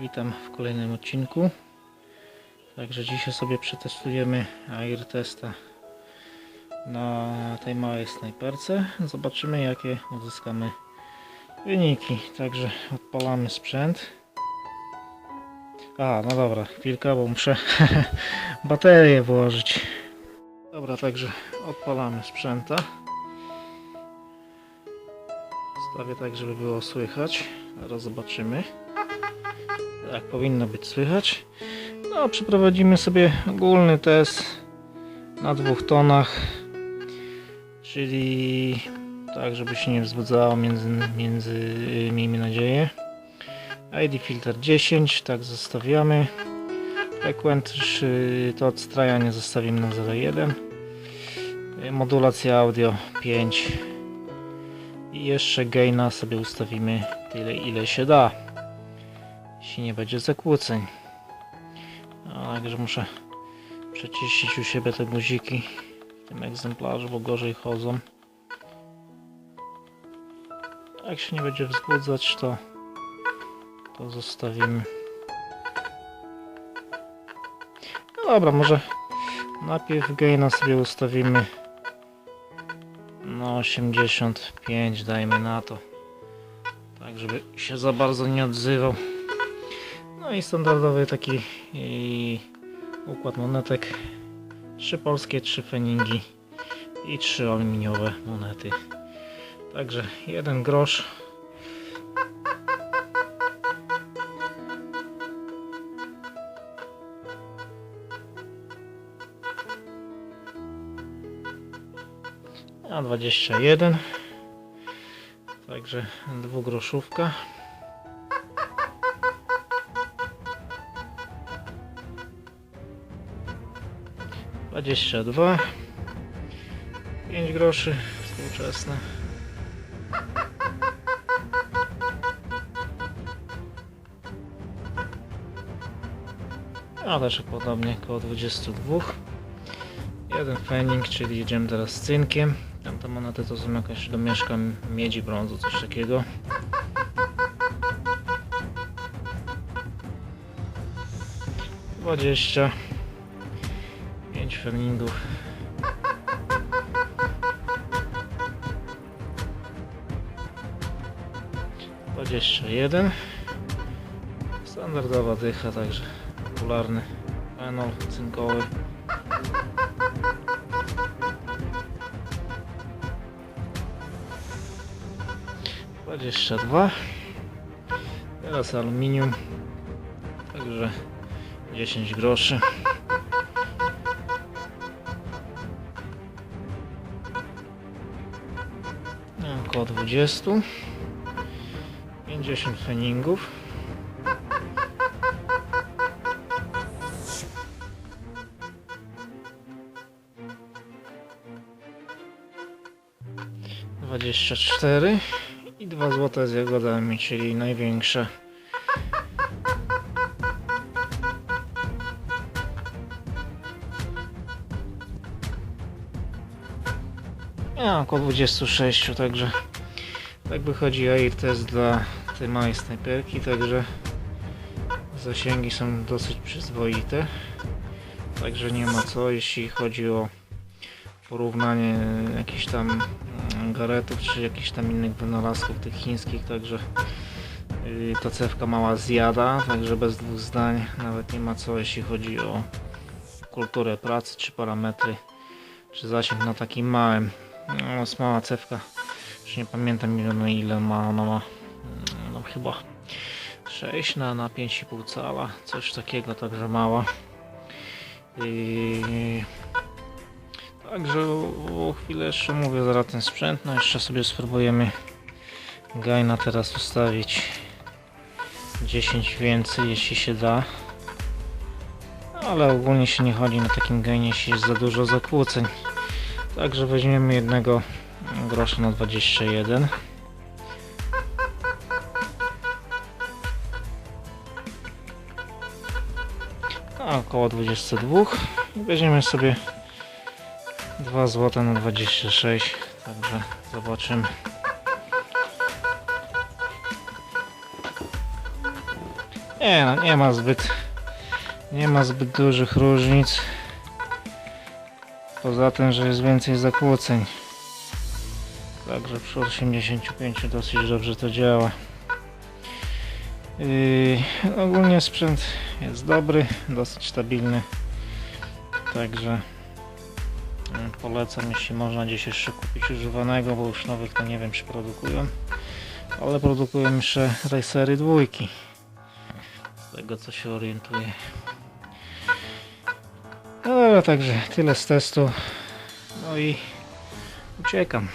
Witam w kolejnym odcinku. Także dzisiaj sobie przetestujemy Air Testa na tej małej snajperce. Zobaczymy jakie uzyskamy wyniki. Także odpalamy sprzęt. A, no dobra, chwilkę, bo muszę baterię włożyć. Dobra, także odpalamy sprzęta. Stawię tak, żeby było słychać. Zaraz zobaczymy. Tak powinno być słychać. No, przeprowadzimy sobie ogólny test na dwóch tonach, czyli tak, żeby się nie wzbudzało między, między miejmy nadzieję. ID filter 10, tak zostawiamy. Frequent y, to odstrajanie zostawimy na 0,1. Y, Modulacja audio 5 i jeszcze gaina sobie ustawimy tyle ile się da jeśli nie będzie zakłóceń. Także muszę przeczyścić u siebie te guziki w tym egzemplarzu, bo gorzej chodzą. Jak się nie będzie wzbudzać to to zostawimy. No dobra, może najpierw gaina sobie ustawimy no 85 dajmy na to. Tak żeby się za bardzo nie odzywał no i standardowy taki i układ monetek. Trzy polskie, trzy feningi i trzy aluminiowe monety. Także jeden grosz. A 21 także dwugroszówka dwadzieścia dwa. Pięć groszy współczesne. A też podobnie około 22 jeden fening, czyli jedziemy teraz z cynkiem. Tamte monety to są jakaś domieszka miedzi, brązu, coś takiego. Dwadzieścia pięć feningów dwadzieścia jeden. Standardowa dycha, także popularny fenol cynkowy. Dwadzieścia dwa. Teraz aluminium także 10 groszy około 20 50 feningów Dwadzieścia cztery i dwa złote z jagodami, czyli największe. Ja około 26, także tak wychodzi Air test dla tej małej snajperki, także zasięgi są dosyć przyzwoite. Także nie ma co, jeśli chodzi o porównanie jakichś tam mm, garetów czy jakichś tam innych wynalazków tych chińskich, także yy, ta cewka mała zjada, także bez dwóch zdań nawet nie ma co, jeśli chodzi o kulturę pracy czy parametry czy zasięg na takim małym no, jest mała cewka. Już nie pamiętam ile, no, ile ma. Ona ma no, chyba 6 na, na 5,5 cala. Coś takiego, także mała. I... Także o chwilę jeszcze mówię zaraz ten sprzęt. No jeszcze sobie spróbujemy Gaina teraz ustawić 10 więcej, jeśli się da. Ale ogólnie się nie chodzi na takim gainie, jeśli jest za dużo zakłóceń. Także weźmiemy jednego grosza na 21. A około 22. I weźmiemy sobie 2 zł na 26. Także zobaczymy. Nie no, nie ma zbyt nie ma zbyt dużych różnic. Poza tym, że jest więcej zakłóceń. Także przy 85 dosyć dobrze to działa. Yy, ogólnie sprzęt jest dobry, dosyć stabilny. Także yy, polecam, jeśli można gdzieś jeszcze kupić używanego, bo już nowych to nie wiem czy produkują. Ale produkują jeszcze racery dwójki. Z tego co się orientuję. Także tyle z testu. No i uciekam.